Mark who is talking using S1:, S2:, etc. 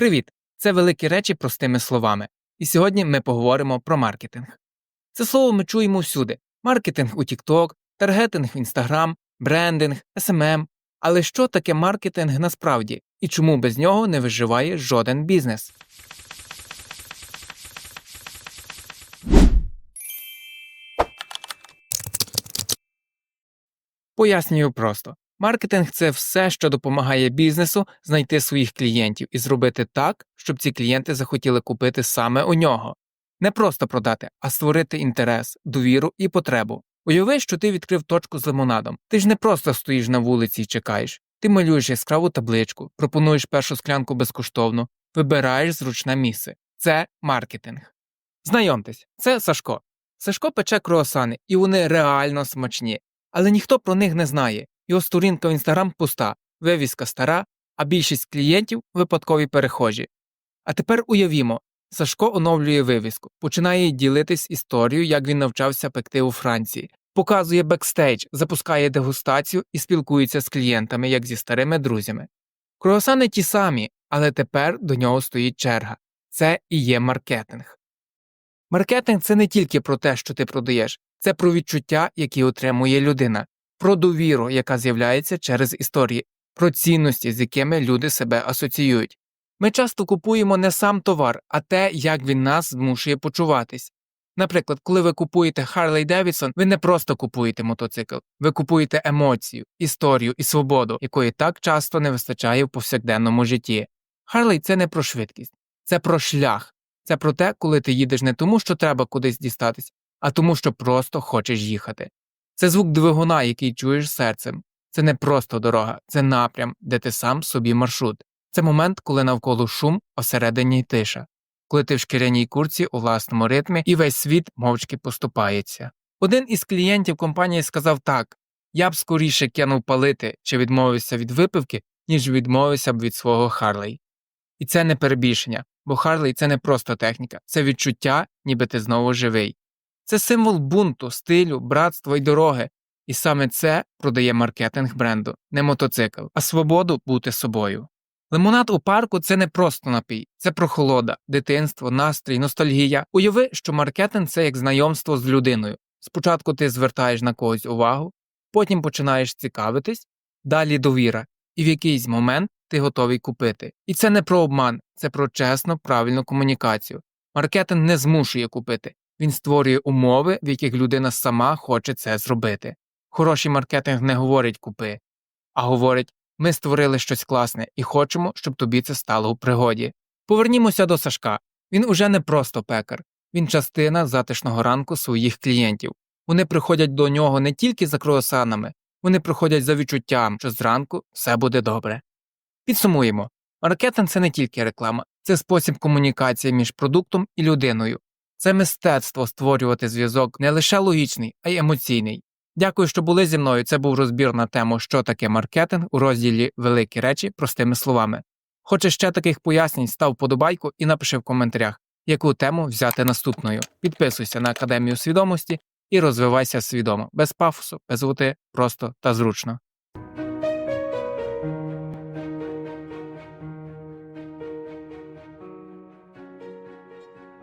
S1: Привіт! Це великі речі простими словами. І сьогодні ми поговоримо про маркетинг. Це слово ми чуємо всюди: маркетинг у TikTok, таргетинг в Instagram, брендинг, SMM. Але що таке маркетинг насправді і чому без нього не виживає жоден бізнес? Пояснюю просто. Маркетинг це все, що допомагає бізнесу знайти своїх клієнтів і зробити так, щоб ці клієнти захотіли купити саме у нього. Не просто продати, а створити інтерес, довіру і потребу. Уяви, що ти відкрив точку з лимонадом. Ти ж не просто стоїш на вулиці і чекаєш. Ти малюєш яскраву табличку, пропонуєш першу склянку безкоштовно, вибираєш зручне місце. Це маркетинг. Знайомтесь, це Сашко. Сашко пече круасани, і вони реально смачні. Але ніхто про них не знає. Його сторінка в інстаграм пуста, вивіска стара, а більшість клієнтів випадкові перехожі. А тепер уявімо, Сашко оновлює вивіску, починає ділитись історією, як він навчався пекти у Франції, показує бекстейдж, запускає дегустацію і спілкується з клієнтами, як зі старими друзями. Круасани ті самі, але тепер до нього стоїть черга. Це і є маркетинг. Маркетинг це не тільки про те, що ти продаєш, це про відчуття, які отримує людина, про довіру, яка з'являється через історії, про цінності, з якими люди себе асоціюють. Ми часто купуємо не сам товар, а те, як він нас змушує почуватись. Наприклад, коли ви купуєте Harley Davidson, ви не просто купуєте мотоцикл, ви купуєте емоцію, історію і свободу, якої так часто не вистачає в повсякденному житті. Harley – це не про швидкість, це про шлях, це про те, коли ти їдеш не тому, що треба кудись дістатись, а тому, що просто хочеш їхати. Це звук двигуна, який чуєш серцем. Це не просто дорога, це напрям, де ти сам собі маршрут. Це момент, коли навколо шум, а всередині тиша, коли ти в шкіряній курці у власному ритмі і весь світ мовчки поступається. Один із клієнтів компанії сказав так я б скоріше кинув палити чи відмовився від випивки, ніж відмовився б від свого Харлей. І це не перебільшення, бо Харлей це не просто техніка, це відчуття, ніби ти знову живий. Це символ бунту, стилю, братства й дороги. І саме це продає маркетинг бренду, не мотоцикл, а свободу бути собою. Лимонад у парку це не просто напій, це прохолода, дитинство, настрій, ностальгія. Уяви, що маркетинг це як знайомство з людиною. Спочатку ти звертаєш на когось увагу, потім починаєш цікавитись, далі довіра, і в якийсь момент ти готовий купити. І це не про обман, це про чесну, правильну комунікацію. Маркетинг не змушує купити, він створює умови, в яких людина сама хоче це зробити. Хороший маркетинг не говорить купи, а говорить ми створили щось класне і хочемо, щоб тобі це стало у пригоді. Повернімося до Сашка. Він уже не просто пекар, він частина затишного ранку своїх клієнтів. Вони приходять до нього не тільки за круасанами, вони приходять за відчуттям, що зранку все буде добре. Підсумуємо маркетинг це не тільки реклама, це спосіб комунікації між продуктом і людиною. Це мистецтво створювати зв'язок не лише логічний, а й емоційний. Дякую, що були зі мною. Це був розбір на тему, що таке маркетинг у розділі Великі речі простими словами. Хочеш ще таких пояснень, став подобайку і напиши в коментарях, яку тему взяти наступною. Підписуйся на Академію свідомості і розвивайся свідомо, без пафосу, без гути, просто та зручно.